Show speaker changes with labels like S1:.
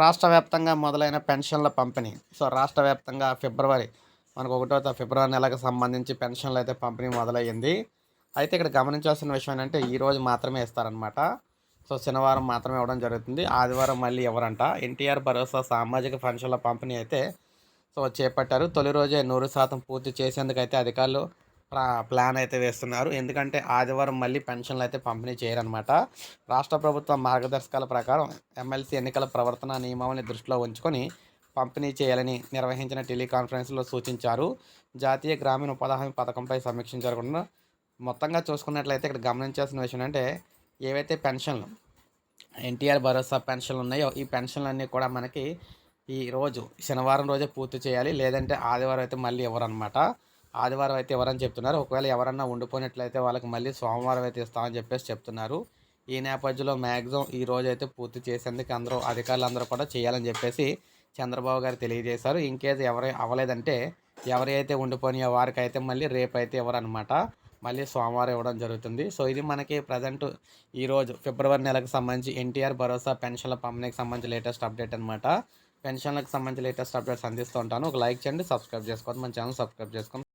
S1: రాష్ట్ర వ్యాప్తంగా మొదలైన పెన్షన్ల పంపిణీ. సో రాష్ట్ర వ్యాప్తంగా ఫిబ్రవరి మనకు ఒకటో ఫిబ్రవరి నెలకు సంబంధించి పెన్షన్లు అయితే పంపిణీ మొదలయ్యింది. అయితే ఇక్కడ గమనించాల్సిన విషయం ఏంటంటే ఈరోజు మాత్రమే ఇస్తారనమాట సో శనివారం మాత్రమే ఇవ్వడం జరుగుతుంది. ఆదివారం మళ్ళీ ఎవరంట ఎన్టీఆర్ భరోసా సామాజిక పెన్షన్ల పంపిణీ అయితే సో చేపట్టారు. తొలి రోజే నూరు శాతం పూర్తి చేసేందుకైతే అధికారులు ప్లాన్ అయితే వేస్తున్నారు. ఎందుకంటే ఆదివారం మళ్ళీ పెన్షన్లు అయితే పంపిణీ చేయరనమాట రాష్ట్ర ప్రభుత్వ మార్గదర్శకాల ప్రకారం ఎమ్మెల్సీ ఎన్నికల ప్రవర్తన నియమావళిని దృష్టిలో ఉంచుకొని పంపిణీ చేయాలని నిర్వహించిన టెలికాన్ఫరెన్స్లో సూచించారు. జాతీయ గ్రామీణ ఉపాధి హామీ పథకంపై సమీక్షించకుండా మొత్తంగా చూసుకున్నట్లయితే ఇక్కడ గమనించాల్సిన విషయం అంటే ఏవైతే పెన్షన్లు ఎన్టీఆర్ భరోసా పెన్షన్లు ఉన్నాయో ఈ పెన్షన్లు అన్నీ కూడా మనకి ఈ రోజు శనివారం రోజే పూర్తి చేయాలి. లేదంటే ఆదివారం అయితే మళ్ళీ ఎవరనమాట ఆదివారం అయితే ఎవరని చెప్తున్నారు? ఒకవేళ ఎవరన్నా ఉండిపోయినట్లయితే వాళ్ళకి మళ్ళీ సోమవారం అయితే ఇస్తామని చెప్పేసి చెప్తున్నారు. ఈ నేపథ్యంలో మ్యాక్సిమం ఈ రోజు అయితే పూర్తి చేసేందుకు అందరూ అధికారులు అందరూ కూడా చేయాలని చెప్పేసి చంద్రబాబు గారు తెలియజేశారు. ఇన్ కేసు ఎవరు అవ్వలేదంటే ఎవరైతే ఉండిపోయినాయో వారికి అయితే మళ్ళీ రేపు అయితే ఎవరనమాట మళ్ళీ సోమవారం ఇవ్వడం జరుగుతుంది. సో ఇది మనకి ప్రజెంట్ ఈరోజు ఫిబ్రవరి నెలకు సంబంధించి ఎన్టీఆర్ భరోసా పెన్షన్ల పంపిణీకి సంబంధించి లేటెస్ట్ అప్డేట్ అనమాట పెన్షన్లకు సంబంధించి లేటెస్ట్ అప్డేట్స్ అందిస్తూ ఉంటాను. ఒక లైక్ చేయండి సబ్స్క్రైబ్ చేసుకోండి మన ఛానల్ సబ్స్క్రైబ్ చేసుకోండి.